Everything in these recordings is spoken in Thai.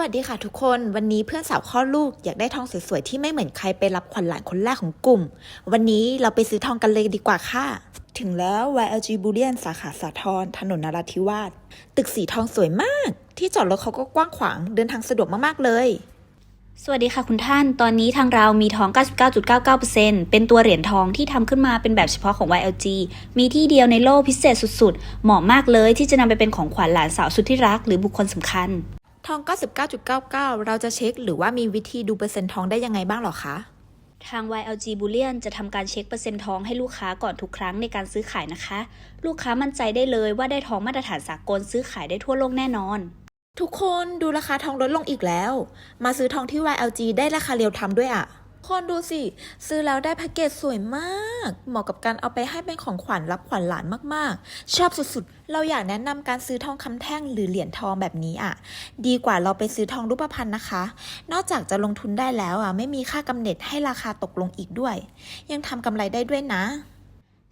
วัสดีค่ะทุกคน วันนี้เพื่อนสาวคลอลูกอยากได้ทองสวยๆที่ไม่เหมือนใครไปรับขวัญหลานคนแรกของกลุ่ม วันนี้เราไปซื้อทองกันเลยดีกว่าค่ะ ถึงแล้ว YLG Bullion สาขาสาทรถนนนราธิวาสตึกสีทองสวยมาก ที่จอดรถเขาก็กว้างขวางเดินทางสะดวกมากๆเลย สวัสดีค่ะคุณท่าน ตอนนี้ทางเรามีทอง 99.99%เป็นตัวเหรียญทองที่ทำขึ้นมาเป็นแบบเฉพาะของ YLG มีที่เดียวในโลกพิเศษสุดๆ เหมาะมากเลยที่จะนำไปเป็นของขวัญหลานสาวสุดที่รัก หรือบุคคลสำคัญ ทอง 99.99 เราจะเช็ค หรือว่ามีวิธีดูเปอร์เซ็นต์ทองได้ยังไงบ้างหรอคะ ทาง YLG Bullion จะทำการเช็คเปอร์เซ็นต์ทองให้ลูกค้าก่อนทุกครั้งในการซื้อขายนะคะ ลูกค้ามั่นใจได้เลยว่าได้ทองมาตรฐานสากลซื้อขายได้ทั่วโลกแน่นอน ทุกคนดูราคาทองลดลงอีกแล้ว มาซื้อทองที่ YLG ได้ราคาเรียวทำด้วยอะ่ะ คนดูสิ ซื้อแล้วได้แพ็กเกจสวยมาก เหมาะกับการเอาไปให้เป็นของขวัญรับขวัญหลานมากๆ ชอบสุดๆ เราอยากแนะนำการซื้อทองคำแท่งหรือเหรียญทองแบบนี้อะ ดีกว่าเราไปซื้อทองรูปพรรณนะคะ นอกจากจะลงทุนได้แล้วอะ ไม่มีค่ากำเนิดให้ราคาตกลงอีกด้วย ยังทำกำไรได้ด้วยนะ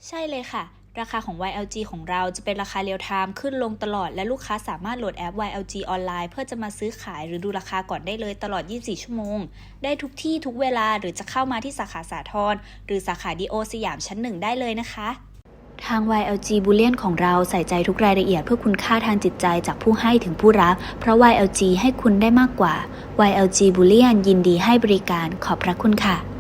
ใช่เลยค่ะ ราคาของ YLG ของเราจะเป็นราคาเรียลไทม์ขึ้นลงตลอด และลูกค้าสามารถโหลดแอป YLG ออนไลน์ เพื่อจะมาซื้อขายหรือดูราคาก่อนได้เลยตลอด 24 ชั่วโมง ได้ทุกที่ทุกเวลาหรือจะเข้ามาที่สาขาสาทรหรือสาขาดีโอสยามชั้นหนึ่งได้เลยนะคะทาง YLG Bullion ของเราใส่ใจทุกรายละเอียดเพื่อคุณค่าทางจิตใจจากผู้ให้ถึงผู้รับ เพราะ YLG ให้คุณได้มากกว่า YLG Bullion ยินดีให้บริการขอบพระคุณค่ะ